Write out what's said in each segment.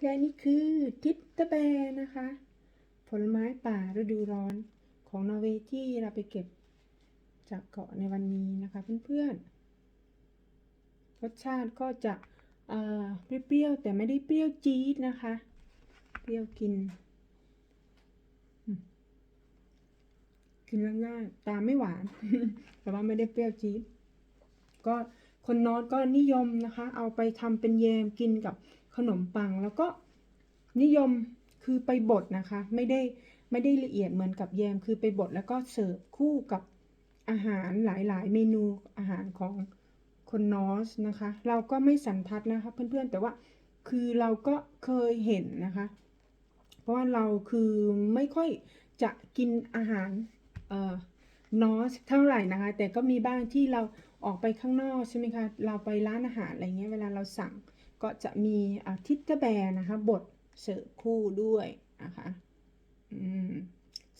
และนี่คือทิตเตอร์แบร์นะคะ ผลไม้ป่าฤดูร้อนของนอร์เวย์ที่เราไปเก็บจากเกาะในวันนี้นะคะเพื่อนๆ รสชาติก็จะเอ่อเปรี้ยวๆแต่ไม่ได้เปรี้ยวจี๊ดนะคะ เปรี้ยวกิน กินง่ายๆตามไม่หวาน แต่ว่าไม่ได้เปรี้ยวจี๊ดก็คนนอร์ก็นิยมนะคะ เอาไปทำเป็นแยมกินกับ ขนมปังแล้วก็นิยมคือไปบดนะคะ ไม่ได้ไม่ได้ละเอียดเหมือนกับแยมคือไปบดแล้วก็เสิร์ฟคู่กับอาหารหลาย ๆ เมนูอาหารของคนนอร์สนะคะ เราก็ไม่สันทัดนะคะเพื่อนๆแต่ว่าคือเราก็เคยเห็นนะคะ เพราะว่าเราคือไม่ค่อยจะกินอาหารเอ่อนอสเท่าไหร่นะคะ แต่ก็มีบ้างที่เราออกไปข้างนอกใช่ไหมคะเราไปร้านอาหารอะไรเงี้ยเวลาเราสั่ง ก็จะมีอาทิตเตอร์แบนะคะบดเสิร์ฟคู่ด้วยนะคะ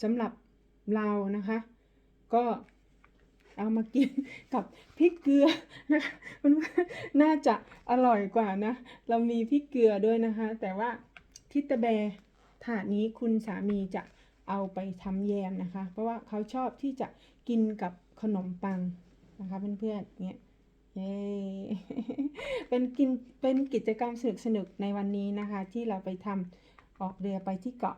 สำหรับเรานะคะ ก็เอามากินกับพริกเกลือนะคะมันน่าจะอร่อยกว่านะ เรามีพริกเกลือด้วยนะคะ แต่ว่าทิตเตอร์แบถาดนี้คุณสามีจะเอาไปทำแยมนะคะ เพราะว่าเขาชอบที่จะกินกับขนมปังนะคะเพื่อนๆเนี่ยเย้ เป็นกินเป็นกิจกรรมสนุกๆในวันนี้นะคะ ที่เราไปทำออกเรือไปที่เกาะ